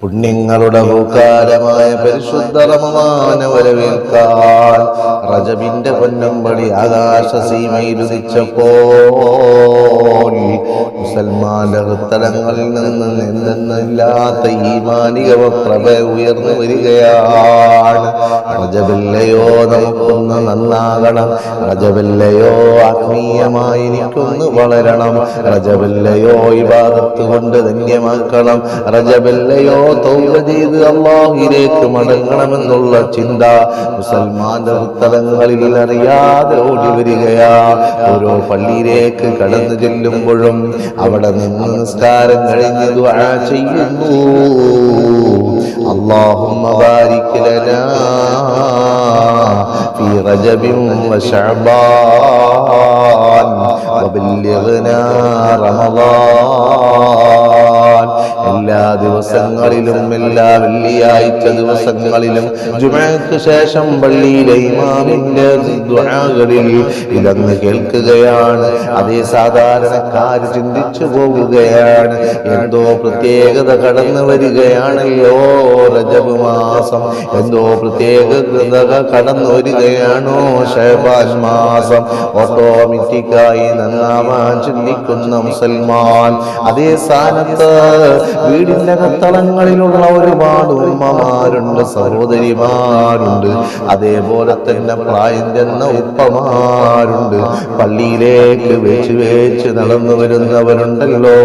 പുണ്യങ്ങളുടെ ഭൂകാലമായ പരിശുദ്ധ റമമാന വരവേൽക്കാൻ റജബിന്റെ പൊന്നമ്പടി ആകാശ സീമയിലുദിച്ചപ്പോൾ മുസൽമാന്റെ ഹൃത്തലങ്ങളിൽ നിന്ന് ഈ ഈമാനിക പ്രഭ ഉയർന്നു വരികയാണ്. റജബില്ലയോ നമുക്കൊന്ന് നന്നാകണം. റജബില്ലയോ ആത്മീയമായി എനിക്കൊന്ന് വളരണം. റജബില്ലയോ ഇബാദത്ത് കൊണ്ട് ധന്യമാക്കണം. റജബില്ലയോ തൗബ ചെയ്ത് അള്ളാഹിലേക്ക് മടങ്ങണമെന്നുള്ള ചിന്ത മുസൽമാന്റെ ഉത്തരങ്ങളിൽ അറിയാതെ ഓടി വരികയാ ഓരോ പള്ളിയിലേക്ക് കടന്നു ചെല്ലുമ്പോഴും അവിടെ നിന്ന് നിസ്കാരം കഴിഞ്ഞ് ദുആ ചെയ്യുന്നു اللهم بارك لنا في رجب وشعبان وبلغنا رمضان എല്ലാ ദിവസങ്ങളിലും എല്ലാ വെള്ളിയാഴ്ച ദിവസങ്ങളിലും ജുമാക്ക് ശേഷം പള്ളിയിലെ ഇമാമിന്റെ ദുആകളിൽ ഇതെന്ന് കേൾക്കുകയാണ്. അതേ സാധാരണക്കാര് ചിന്തിച്ചു പോവുകയാണ്. എന്തോ പ്രത്യേകത കടന്നു വരികയാണല്ലോ രജബ് മാസം. എന്തോ പ്രത്യേകത കടന്നു വരികയാണോ ഷഹബാൻ മാസം. ഓട്ടോമാറ്റിക്കായി നന്നാവാൻ ചിന്തിക്കുന്ന മുസൽമാൻ അതേ സ്ഥാനത്ത് വീടിന്റെ അകത്തളങ്ങളിലുള്ള ഒരുപാട് ഉമ്മമാരുണ്ട് സഹോദരിമാരുണ്ട് അതേപോലെ തന്നെ പ്രായം ചെന്ന ഉപ്പമാരുണ്ട്. പള്ളിയിലേക്ക് വെച്ച് വെച്ച് നടന്നു വരുന്നവരുണ്ടല്ലോ.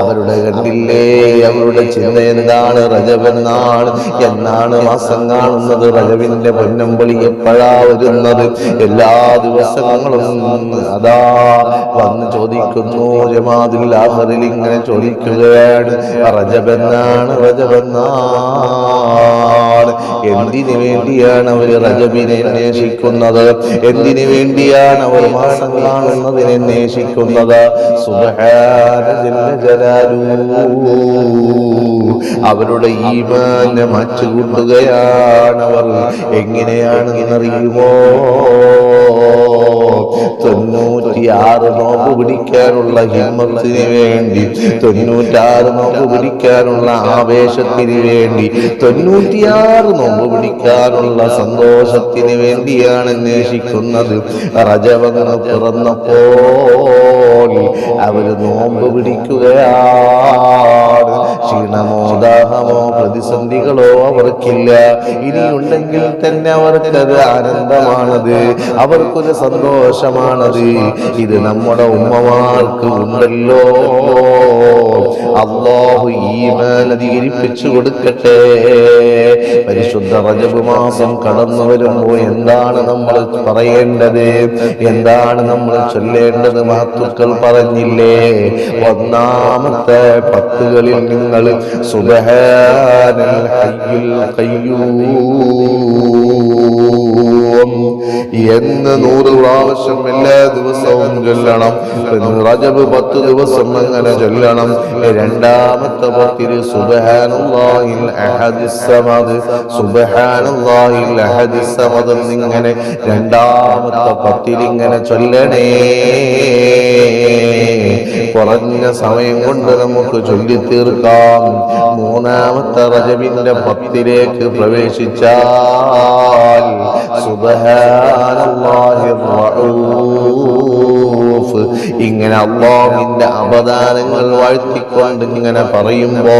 അവരുടെ കണ്ടില്ലേ അവരുടെ ചിന്ത എന്താണ് റജബെന്നാണ് എന്നാണ് മാസം കാണുന്നത്. റജബിന്റെ പൊന്നമ്പളി എപ്പോഴാ വരുന്നത്? എല്ലാ ദിവസങ്ങളും അതാ വന്ന് ചോദിക്കുന്നു. ആഹറിൽ ഇങ്ങനെ ചോദിക്കുകയാണ്. റജബെന്നാണ് റജബെന്നാണ് എന്തിനു വേണ്ടിയാണ് അവർ റജബിനെ അന്വേഷിക്കുന്നത്? എന്തിനു വേണ്ടിയാണ് അവർ മാസം കാണുന്നതിനെ അന്വേഷിക്കുന്നത്? സുബ്ഹാന. അവരുടെ ഈമാനെ മാറ്റുകൂട്ടുകയാണ് അവർ എങ്ങനെയാണെന്നറിയുമോ? തൊണ്ണൂറ്റിയാറ് നോമ്പ് പിടിക്കാനുള്ള ഹിമ്മത്തിന് വേണ്ടി തൊണ്ണൂറ്റാറ് നോമ്പ് പിടിക്കാനുള്ള ആവേശത്തിന് വേണ്ടി തൊണ്ണൂറ്റിയാറ് നോമ്പ് പിടിക്കാനുള്ള സന്തോഷത്തിന് വേണ്ടിയാണ് അന്വേഷിക്കുന്നത്. റജവന്ന് പിറന്നപ്പോൾ അവർ നോമ്പ് പിടിക്കുകയാണ്. ക്ഷീണമോ ദാഹമോ പ്രതിസന്ധികളോ അവർക്കില്ല. ഇനിയുണ്ടെങ്കിൽ തന്നെ അവർക്കത് ആനന്ദമാണത്. അവർക്കൊരു സന്തോഷമാണത്. ഇത് നമ്മുടെ ഉമ്മമാർക്ക് ഉണ്ടല്ലോ. അള്ളാഹു ഈമാൻ അധികരിപ്പിച്ചു കൊടുക്കട്ടെ. പരിശുദ്ധ റജബ് മാസം കടന്നു വരുമ്പോൾ എന്താണ് നമ്മൾ പറയേണ്ടത്? എന്താണ് നമ്മൾ ചൊല്ലേണ്ടത്? മാത്തുക്കൾ പറഞ്ഞില്ലേ? ഒന്നാമത്തെ പത്തുകളിൽ നിങ്ങൾ സുബഹാനൽ ഹയ്യുൽ ഖയ്യൂം. എന്ന് നൂറ് പ്രാവശ്യം എല്ലാ ദിവസവും ചൊല്ലണം. റജബ് പത്ത് ദിവസം അങ്ങനെ ചൊല്ലണം. രണ്ടാമത്തെ പത്തിര് സുബഹാനുള്ളാഹിൽ അഹദിസ്സമദ് അഹദിസ്സമദ് രണ്ടാമത്തെ പത്തിൽ ഇങ്ങനെ ചൊല്ലണേ. കുറഞ്ഞ സമയം കൊണ്ട് നമുക്ക് ചൊല്ലിത്തീർക്കാം. മൂന്നാമത്തെ റജബിന്റെ പത്തിലേക്ക് പ്രവേശിച്ചാൽ ഇങ്ങനെ അള്ളാഹുവിന്റെ അവദാനങ്ങൾ വാഴ്ത്തിക്കൊണ്ട് ഇങ്ങനെ പറയുമ്പോ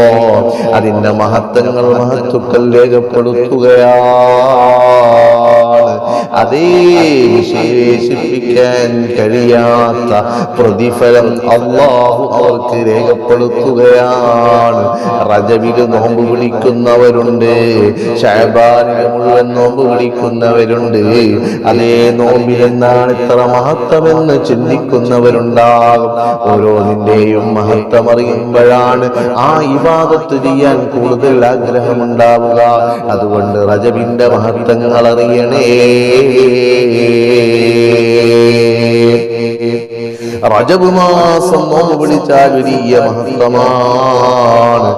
അതിന്റെ മഹത്വങ്ങൾ മഹത്തുക്കൾ രേഖപ്പെടുത്തുകയാണ് അതേ വിശേഷിപ്പിക്കാൻ കഴിയാത്ത പ്രതിഫലം അള്ളാഹു അവർക്ക് രേഖപ്പെടുത്തുകയാണ്. റജവിൽ നോമ്പ് വിളിക്കുന്നവരുണ്ട് ഷഹബാനിൽ മുഴുവൻ നോമ്പ് വിളിക്കുന്നവരുണ്ട്. അതേ നോമ്പിൽ എന്നാണ് ഇത്ര മഹത്വമെന്ന് ചിന്തിക്കുന്നവരുണ്ടാകും. ഓരോന്നിന്റെയും മഹത്വം അറിയുമ്പോഴാണ് ആ ഇബാദത്ത് ചെയ്യാൻ കൂടുതൽ ആഗ്രഹമുണ്ടാവുക. അതുകൊണ്ട് റജബിന്റെ മഹത്വങ്ങൾ അറിയണേ. റജബ് മാസം നോമ്പ് പിടിച്ചാൽ വലിയ മഹത്വമാണ്.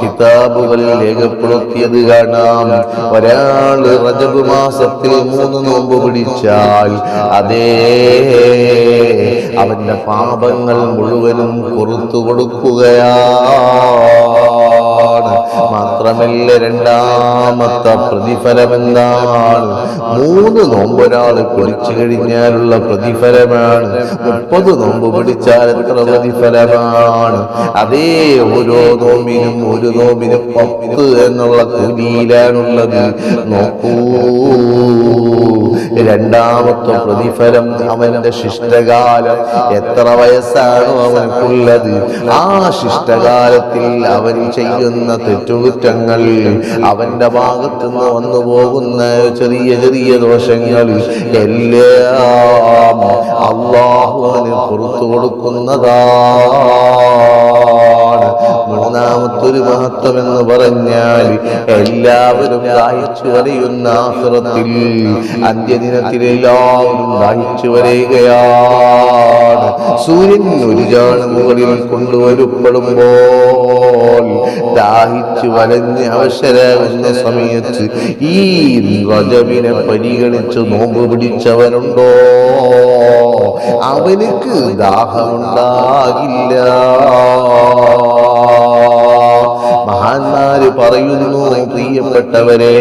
കിതാബുകളിൽ രേഖപ്പെടുത്തിയത് കാണാം. ഒരാൾ റജബ് മാസത്തിൽ മൂന്ന് നോമ്പ് പിടിച്ചാൽ അതേ അവന്റെ പാപങ്ങൾ മുഴുവനും പുറത്തു കൊടുക്കുകയാണ്. മാത്രമല്ല രണ്ടാമത്തെ പ്രതിഫലം എന്താണ് മൂന്ന് നോമ്പ് ഒരാൾ കുറിച്ചു കഴിഞ്ഞാലുള്ള പ്രതിഫലമാണ്. മുപ്പത് നോമ്പ് പിടിച്ചാൽ എത്ര പ്രതിഫലമാണ്? അതേ ഓരോ നോമ്പിനും ഒരു നോമ്പിനും പത്ത് എന്നുള്ള കൂലിയിലാണുള്ളത് നോക്കൂ. രണ്ടാമത്തെ പ്രതിഫലം അവന്റെ ശിഷ്ടകാലം. എത്ര വയസ്സാണോ അവനക്കുള്ളത് ആ ശിഷ്ടകാലത്തിൽ അവൻ ചെയ്യുന്ന തെറ്റുകുറ്റങ്ങൾ അവന്റെ ഭാഗത്തുനിന്ന് വന്നു പോകുന്ന ചെറിയ ചെറിയ ദോഷങ്ങൾ എല്ലാം അള്ളാഹു അവന് പുറത്തു കൊടുക്കുന്നതാണ് മൂന്നാമത്തൊരു മഹത്വം എന്ന് പറഞ്ഞാൽ എല്ലാവരും ദാഹിച്ചു വരയുന്ന ആഹ്റത്തിൽ അന്ത്യദിനത്തിൽ എല്ലാവരും ദാഹിച്ചു വരികയാണ്. സൂര്യൻ ഒരു ജാണ് മുകളിൽ കൊണ്ടുവരുമ്പോൾ ദാഹിച്ചു വലഞ്ഞ് അവശരാകുന്ന സമയത്ത് ഈ രജവിനെ പരിഗണിച്ച് നോമ്പ് പിടിച്ചവനുണ്ടോ? അവനിക്ക് ദാഹമുണ്ടാകില്ല. മഹാന്മാര് പറയുന്നു പ്രിയപ്പെട്ടവരെ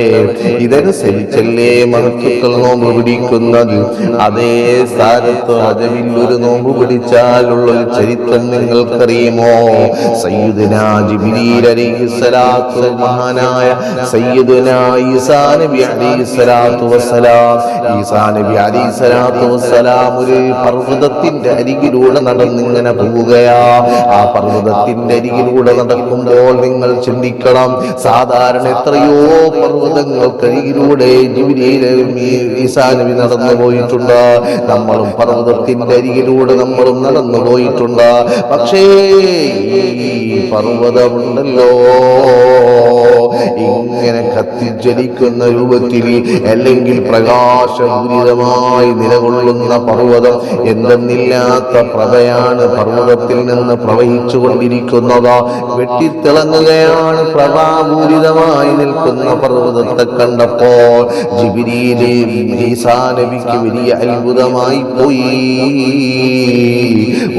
ഇതനുസരിച്ചല്ലേ മഹത്തുക്കൾ നോമ്പ് പിടിക്കുന്നത്? അതേ സ്ഥാനത്ത് അജവിൽ ഒരു നോമ്പ് പിടിച്ചാലുള്ള ഒരു ചരിത്രം നിങ്ങൾക്കറിയുമോ? മഹാനായ ഒരു പർവതത്തിന്റെ അരികിലൂടെ നടന്നിങ്ങനെ പോവുകയാ. ആ പർവതത്തിന്റെ അരികിലൂടെ നടക്കുമ്പോൾ നിങ്ങൾ ചിന്തിക്കണം. സാധാരണ എത്രയോ പർവതങ്ങൾക്കരികിലൂടെ ജിബിരിയിലും ഈസാ നബി നടന്നു പോയിട്ടുണ്ട്. നമ്മളും പർവതത്തിന്റെ അരികിലൂടെ നമ്മളും നടന്നു പോയിട്ടുണ്ട്. പക്ഷേ ഈ പർവതമുണ്ടല്ലോ. ഇങ്ങനെ കത്തിജ്വലിക്കുന്ന രൂപത്തിൽ അല്ലെങ്കിൽ പ്രകാശപൂരിതമായി നിലകൊള്ളുന്ന പർവതം എന്തെന്നില്ലാത്ത പ്രഭയാണ് പർവതത്തിൽ നിന്ന് പ്രവഹിച്ചു കൊണ്ടിരിക്കുന്നത് വെട്ടിത്തിളങ്ങുകയാണ് പ്രഭാപൂരിതമായി നിൽക്കുന്ന പർവതത്തെ കണ്ടപ്പോൾ നബിക്ക് വലിയ അത്ഭുതമായി പോയി.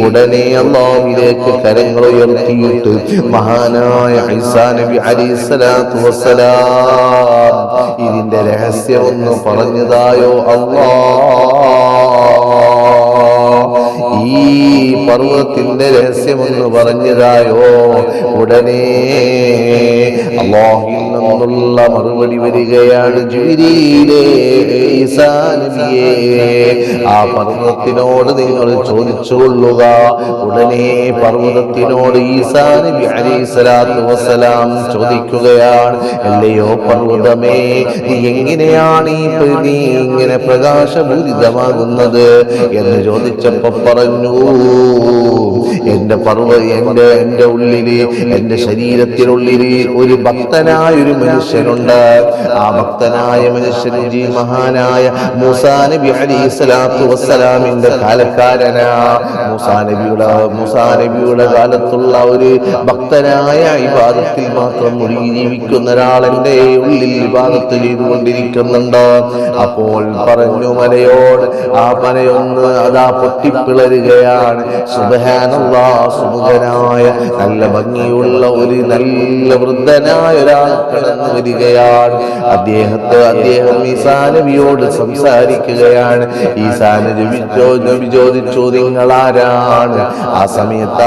ഉടനെ അള്ളാവിലേക്ക് കരങ്ങൾ ഉയർത്തിയിട്ട് മഹാനായ ഐസാ നബി അലൈഹിസ്സലാത്തു വസ്സലാം ഇതിന്റെ രഹസ്യം ഒന്ന് പറഞ്ഞതായോ അള്ളാ. ഈ പർവതത്തിന്റെ രഹസ്യമെന്ന് പറഞ്ഞതായോ? ഉടനെ അള്ളാഹിൽ നിന്നുള്ള മറുപടി വരികയാണ് ആ പർവതത്തിനോട് നിങ്ങൾ ചോദിച്ചുകൊള്ളുക. ഉടനെ പർവതത്തിനോട് ഈസാ വസ്സലാം ചോദിക്കുകയാണ് അല്ലയോ പർവതമേ നീ എങ്ങനെയാണ് ഈ നീ ഇങ്ങനെ പ്രകാശപൂരിതമാകുന്നത്? എന്ന് ചോദിച്ചപ്പോ പറഞ്ഞു ونور എന്റെ പർവ എന്റെ എന്റെ ഉള്ളിൽ എന്റെ ശരീരത്തിനുള്ളിൽ ഒരു ഭക്തനായ ഒരു മനുഷ്യനുണ്ട്. ആ ഭക്തനായ മനുഷ്യൻ ജി മഹാനായ മൂസാ നബി സ്വലാത്തു വസ്സലാമിന്റെ കാലക്കാരനാ. മൂസാ നബിയുടെ മൂസാ നബിയുടെ കാലത്തുള്ള ഒരു ഭക്തനായ ഇബാദത്തിൽ മാത്രം മുഴുകി ജീവിക്കുന്ന ഒരാൾ എന്റെ ഉള്ളിൽ ഇബാദത്ത് ചെയ്തുകൊണ്ടിരിക്കുന്നുണ്ട്. അപ്പോൾ പറഞ്ഞു മലയോട് ആ മലയൊന്ന് അതാ പൊട്ടിപ്പിളരുകയാണ്. സുബഹാനല്ലാ സുമുഖനായ നല്ല ഭംഗിയുള്ള ഒരു നല്ല വൃദ്ധനായ ഒരാൾ കടന്നു വരികയാണ്. അദ്ദേഹത്തെ അദ്ദേഹം ഈസാ നബിയോട് സംസാരിക്കുകയാണ്. ഈസാ നബി നബി ചോദിച്ചു നിങ്ങൾ ആരാണ്? ആ സമയത്ത് ആ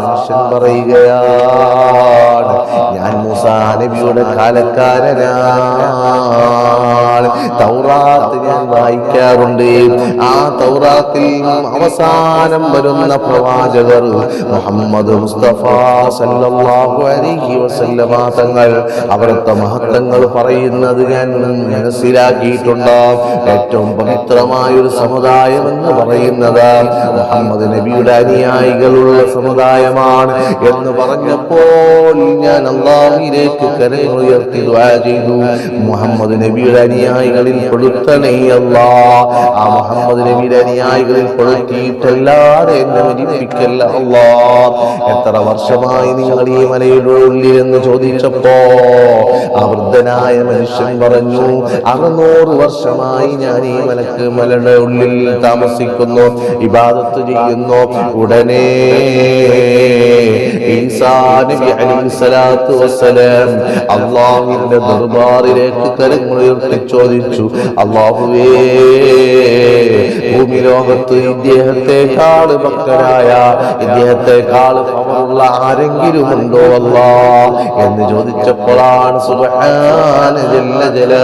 മനുഷ്യൻ പറയുകയാണ് ഞാൻ മൂസാ നബിയുടെ കാലക്കാരനാണ്. തൗറാത്ത് ഞാൻ വായിക്കാറുണ്ട്. ആ തൗറാത്തിൽ അവസാനം വരുന്ന പ്രവാചകൻ പ്രവാചകർ മുഹമ്മദ് മുസ്തഫ സല്ലല്ലാഹു അലൈഹി വസല്ലമ തങ്ങൾ അവരുടെ മഹത്വങ്ങൾ പറയുന്നത് ഞാൻ മനസ്സിലാക്കിയിട്ടുണ്ട്? ഏറ്റവും പവിത്രമായ ഒരു സമുദായം എന്ന് പറയുന്നത് മുഹമ്മദ് നബിയുടെ അനുയായികളുള്ള സമുദായമാണ് എന്ന് പറഞ്ഞപ്പോൾ ഞാൻ അള്ളാഹിലേക്ക് കരയുയർത്തി ചെയ്തു. മുഹമ്മദ് നബിയുടെ അനുയായികളിൽ പെടുത്തണേ അല്ലാ. ആ മുഹമ്മദ് നബിയുടെ അനുയായികളിൽ പെടുത്തിയിട്ടല്ലാതെ എന്നെ മരിപ്പിക്കല്ല എത്ര വർഷമായി നിങ്ങൾ ഈ മലയുടെ ഉള്ളിൽ എന്ന് ചോദിച്ചപ്പോ ആ വൃദ്ധനായ മനുഷ്യൻ പറഞ്ഞു അറുന്നൂറ് വർഷമായി ഞാൻ ഈ മലക്ക് മലയുടെ ഉള്ളിൽ താമസിക്കുന്നു ഇബാദത്ത് ചെയ്യുന്നു. ഉടനെ അള്ളാഹുവിന്റെ ദർബാറിലേക്ക് കരങ്ങളുയർത്തി ചോദിച്ചു അള്ളാഹുവേ ഭൂമി ലോകത്ത് ഇദ്ദേഹത്തെക്കാൾ ഭക്തരായ ഇദ്ദേഹത്തെക്കാൾ പവറുള്ള ആരെങ്കിലും ഉണ്ടോ അല്ല? എന്ന് ചോദിച്ചപ്പോഴാണ് ജല്ല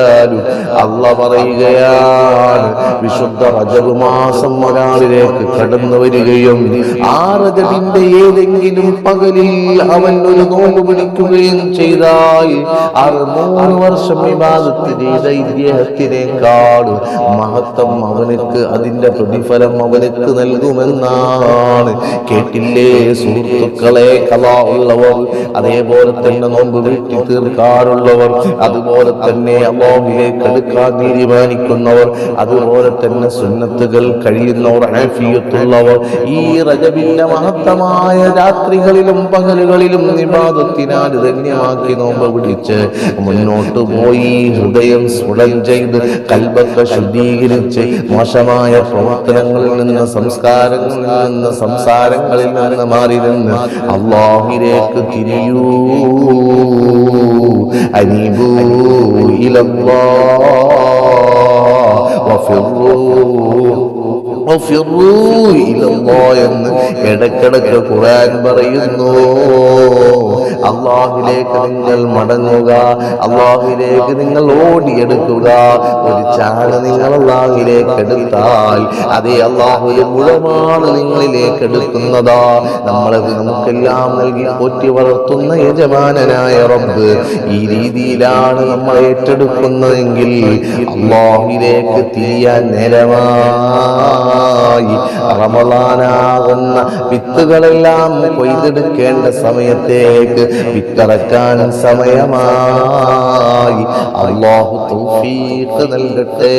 അല്ല പറയുകയാണ്. വിശുദ്ധ റജബ് മാസം ഒരാളിലേക്ക് കടന്നു വരികയും ആ റജബിന്റെ ഏതെങ്കിലും പകലിൽ അവൻ ഒരു നോമ്പ് പിടിക്കുകയും ചെയ്താൽ അറുന്നൂറ് വർഷം വിവാദത്ത് ചെയ്ത ഇദ്ദേഹത്തിനേക്കാൾ മഹത്വം അവനക്ക് അതിന്റെ പ്രതിഫലം അവനക്ക് നൽകുമെന്നാണ് കേട്ടില്ലേ സുഹൃത്തുക്കളെ കഥ ഉള്ളവർ അതേപോലെ തന്നെ നോമ്പ് വീട്ടി തീർക്കാറുള്ളവർ അതുപോലെ തന്നെ അള്ളാഹുവിലേക്ക് എടുക്കാൻ തീരുമാനിക്കുന്നവർ അതുപോലെ തന്നെ സുന്നത്തുകൾ കഴിയുന്നവർ ആഫിയത്തുള്ളവർ ഈ റജബിന്റെ മഹത്തമായ രാത്രികളിലും പകലുകളിലും നിബാദത്തിനാൽ ധന്യമാക്കി നോമ്പ് പിടിച്ച് മുന്നോട്ട് പോയി ഹൃദയം സ്ഫുടം ചെയ്ത് കൽബൊക്കെ ശുദ്ധീകരിച്ച് മോശമായ പ്രവർത്തനങ്ങളിൽ നിന്ന് സംസ്കാരങ്ങളിൽ നിന്ന് സംസാരങ്ങളിൽ നിന്ന് മാറി നിന്ന് അള്ളാഹിലേക്ക് തിരിയൂ. അനീബൂ ഇലല്ലാ. എന്ന് ഇടക്കിടക്ക് ഖുർആൻ പറയുന്നു. അള്ളാഹിലേക്ക് നിങ്ങൾ മടങ്ങുക. അള്ളാഹിലേക്ക് നിങ്ങൾ ഓടിയെടുക്കുക. ഒരു ചാണ നിങ്ങൾ അള്ളാഹിലേക്ക് എടുത്താൽ അതേ അള്ളാഹുയെ മുഴമാണ് നിങ്ങളിലേക്ക് എടുക്കുന്നതാ. നമ്മളെ നമുക്കെല്ലാം നൽകി പോറ്റി വളർത്തുന്ന യജമാനനായ റബ്ബ് ഈ രീതിയിലാണ് നമ്മൾ ഏറ്റെടുക്കുന്നതെങ്കിൽ അള്ളാഹിലേക്ക് തിരിയാൻ നേരമായി റമളാനാകുന്ന വിത്തുകളെല്ലാം കൊയ്തെടുക്കേണ്ട സമയത്തേക്ക് വിത്തറക്കാൻ സമയമായി. അള്ളാഹു തൗഫീഖ് നൽകട്ടെ.